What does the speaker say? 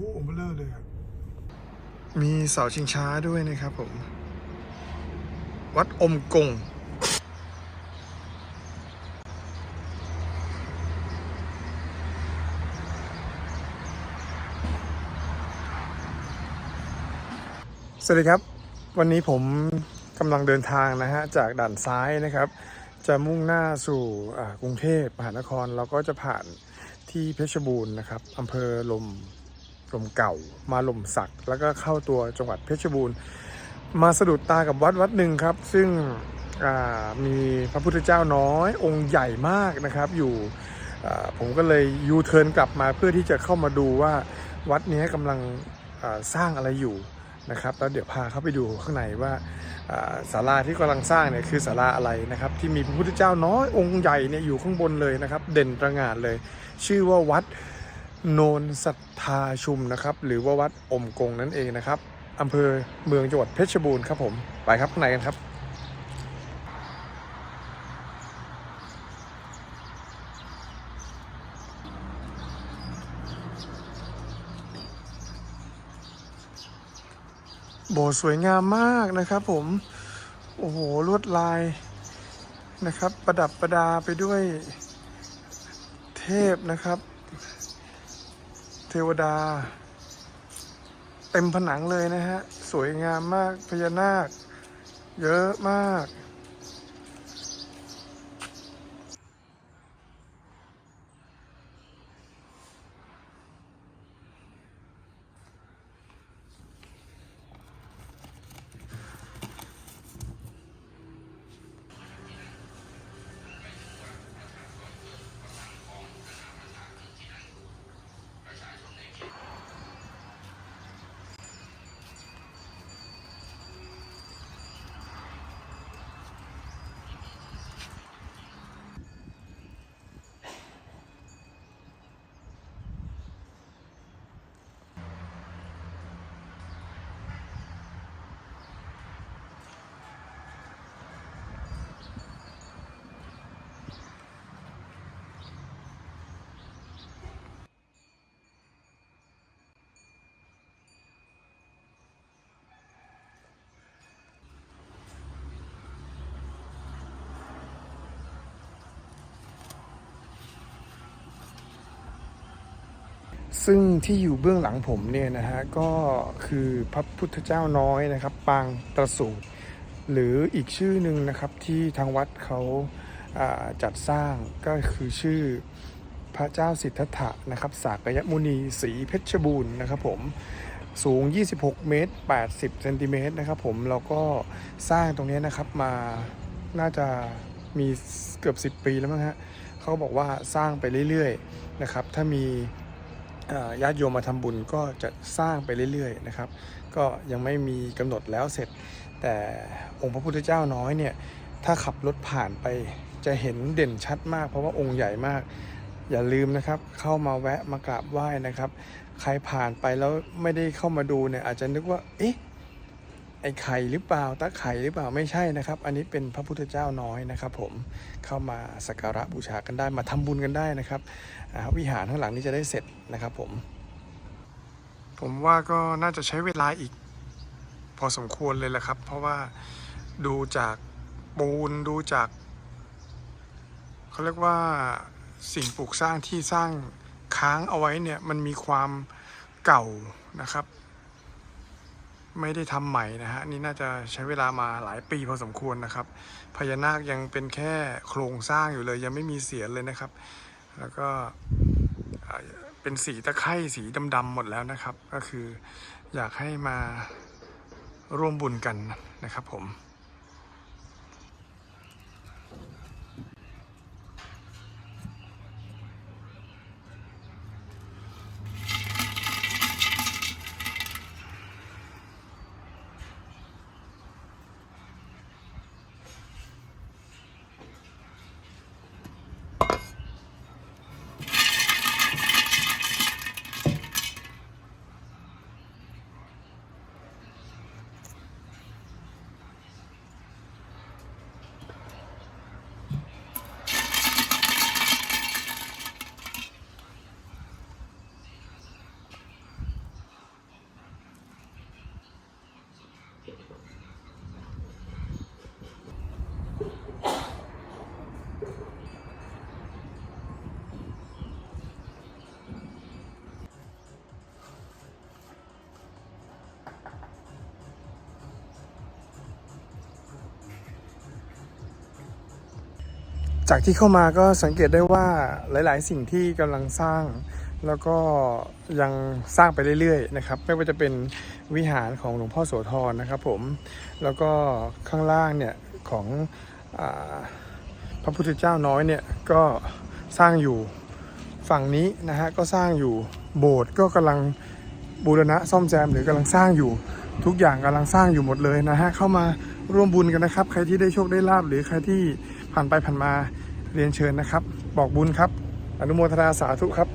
โหเบลอเลยมีเสาชิงช้าด้วยนะครับผม วัดอมกง สวัสดีครับ วันนี้ผมกำลังเดินทางนะฮะ จากด่านซ้ายนะครับ จะมุ่งหน้าสู่กรุงเทพมหานคร เราก็จะผ่านที่เพชรบูรณ์นะครับอำเภอลม ลมเก่ามาลมสัก แล้วก็เข้าตัวจังหวัดเพชรบูรณ์ มาสะดุดตากับวัดวัดหนึ่งครับ ซึ่งมีพระพุทธเจ้าน้อยองค์ใหญ่มากนะครับ อยู่ผมก็เลยยูเทิร์นกลับมาเพื่อที่จะเข้ามาดูว่าวัดนี้กำลังสร้างอะไรอยู่นะครับแล้วเดี๋ยวพาเข้าไปดูข้างในว่าอ่าศาลาที่กำลังสร้างเนี่ยคือศาลาอะไรนะครับ ที่มีพระพุทธเจ้าน้อยองค์ใหญ่เนี่ยอยู่ข้างบนเลยนะครับ เด่นประงาดเลย ชื่อว่าวัด โนนสัทธาชุมนะครับ หรือว่าวัดอมกงนั่นเองนะครับอำเภอเมืองจังหวัดเพชรบูรณ์ครับผม ไปครับข้างในกันครับโบสถ์สวยงามมากนะครับผม โอ้โห ลวดลายนะครับ ประดับประดาไปด้วยเทพนะครับ เทวดา เต็มผนังเลยนะฮะ สวยงามมากพญานาค เยอะมาก ซึ่งที่อยู่เบื้องหลังผมเนี่ยนะฮะก็คือพระพุทธเจ้าน้อยนะครับ ปางตระสูตร หรืออีกชื่อหนึ่งนะครับที่ทางวัดเขาจัดสร้างก็คือชื่อพระเจ้าสิทธัตถะนะครับสากยมุนีศรีเพชรบูรณ์นะครับผมสูง 26 เมตร 80 เซนติเมตรนะครับผมแล้วก็สร้างตรงนี้นะครับมาน่าจะมีเกือบ 10 ปีแล้วมั้งฮะเขาบอกว่าสร้างไปเรื่อยๆนะครับถ้ามี ญาติโยมมาทำบุญก็จะสร้างไปเรื่อยๆนะครับ ก็ยังไม่มีกำหนดแล้วเสร็จ แต่องค์พระพุทธเจ้าน้อยเนี่ยถ้าขับรถผ่านไปจะเห็นเด่นชัดมาก เพราะว่าองค์ใหญ่มาก อย่าลืมนะครับ เข้ามาแวะมากราบไหว้นะครับ ใครผ่านไปแล้วไม่ได้เข้ามาดูเนี่ยอาจจะนึกว่าเอ๊ะ ไอ้ไข่หรือเปล่าตาไข่หรือเปล่าไม่ใช่นะครับ อันนี้เป็นพระพุทธเจ้าน้อยนะครับ ผมเข้ามาสักการะบูชากันได้มาทำบุญกันได้นะครับอ่าวิหารข้างหลังนี้จะได้เสร็จนะครับ ผม ผมว่าก็น่าจะใช้เวลาอีก พอสมควรเลยแหละครับ เพราะว่าดูจากปูนดูจากเขาเรียกว่าสิ่งปลูกสร้างที่สร้างค้างเอาไว้เนี่ยมันมีความเก่านะครับ ไม่ได้ทำใหม่นะฮะนี่น่าจะใช้เวลามาหลายปีพอสมควรนะครับ พญานาคยังเป็นแค่โครงสร้างอยู่เลย ยังไม่มีเสียนเลยนะครับ แล้วก็เป็นสีตะไคร่สีดำๆหมดแล้วนะครับ ก็คืออยากให้มาร่วมบุญกันนะครับผม จากที่เข้ามาก็สังเกตได้ว่าหลาย ๆ สิ่งที่กำลังสร้างแล้วก็ยังสร้างไปเรื่อย ๆ นะครับ ไม่ว่าจะเป็นวิหารของหลวงพ่อโสธรนะครับผมแล้วก็ข้างล่างเนี่ยของอพระพุทธเจ้าน้อยเนี่ยก็สร้างอยู่ฝั่งนี้นะฮะก็สร้างอยู่โบสถ์ก็กำลังบูรณะซ่อมแซมหรือกำลังสร้างอยู่ทุกอย่างกำลังสร้างอยู่หมดเลยนะฮะเข้ามาร่วมบุญกันนะครับ ใครที่ได้โชคได้ลาบหรือใครที่ผ่านไปผ่านมา เรียนเชิญนะครับ บอกบุญครับ อนุโมทนาสาธุครับ